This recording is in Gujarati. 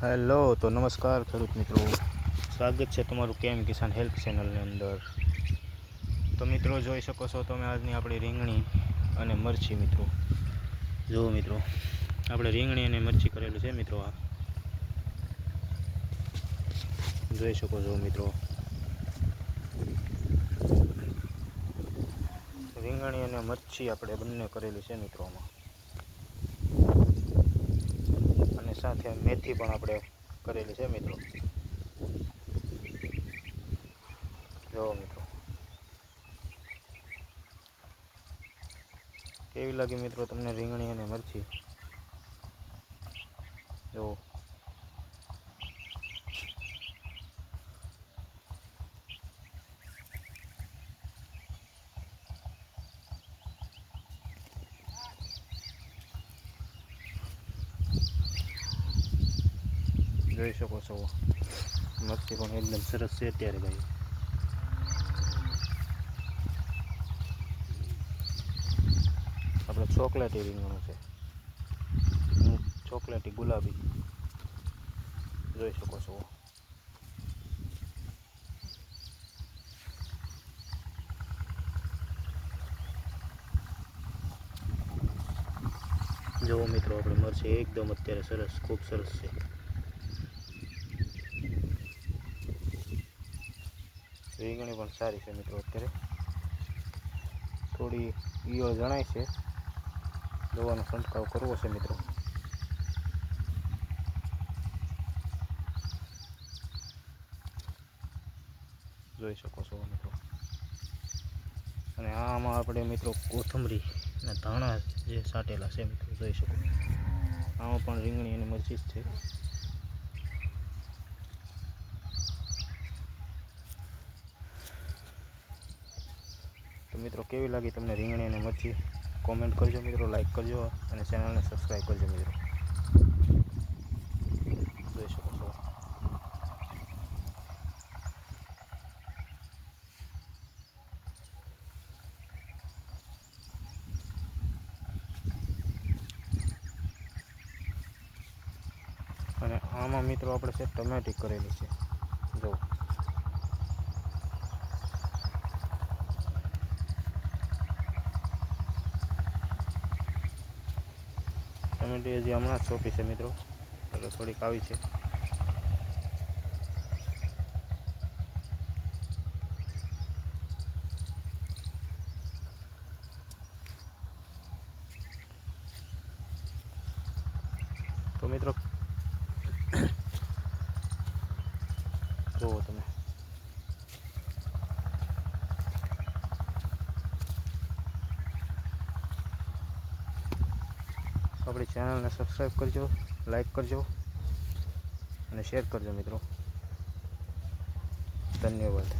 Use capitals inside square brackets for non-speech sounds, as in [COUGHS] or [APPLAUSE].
હેલો, તો નમસ્કાર ખેડૂત મિત્રો. સ્વાગત છે તમારું કેમ કિસાન હેલ્પ ચેનલની અંદર. તો મિત્રો, જોઈ શકો છો તમે આજની આપણી રીંગણી અને મરચી મિત્રો. જુઓ મિત્રો, આપણે રીંગણી અને મરચી કરેલું છે મિત્રો આ. જોઈ શકો છો મિત્રો. રીંગણી અને મરચી આપણે બંને કરેલી છે મિત્રો આમાં અને સાથે મેથી પણ આપણે કરેલી છે મિત્રો. જો મિત્રો. કેવી લાગી મિત્રો તમને રીંગણી અને મરચી? જો. જોઈ શકો છો. મરચી પણ એકદમ સરસ છે અત્યારે ભાઈ. આપણે ચોકલેટી રીંગણું છે. ચોકલેટી ગુલાબી. જોઈ શકો છો. જુઓ મિત્રો આપણે મરચી એકદમ અત્યારે સરસ, ખૂબ સરસ છે. રીંગણી પણ સારી છે મિત્રો અત્યારે. થોડી ઈયળ જણાય છે. દવાનો છંટકાવ કરવો છે મિત્રો. જોઈ શકો છો મિત્રો. અને આમાં આપણે મિત્રો કોથમરી અને ધાણા જે સાટેલા છે મિત્રો, જોઈ શકો. આમાં પણ રીંગણી અને મરચી છે. મિત્રો, કેવી લાગી તમને રીંગણી અને મરચી? કોમેન્ટ કરજો મિત્રો લાઈક કરજો અને ચેનલને સબસ્ક્રાઈબ કરજો મિત્રો. જોઈ શકો છો. અને આમાં મિત્રો આપણે છે ટમેટી કરેલી છે. જો. ટમેટી હજી હમણાં જ છે મિત્રો. એટલે થોડીક આવી છે. તો મિત્રો [COUGHS] જુઓ તમે. આપણી ચેનલને સબસ્ક્રાઈબ કરજો લાઈક કરજો અને શેર કરજો મિત્રો. ધન્યવાદ.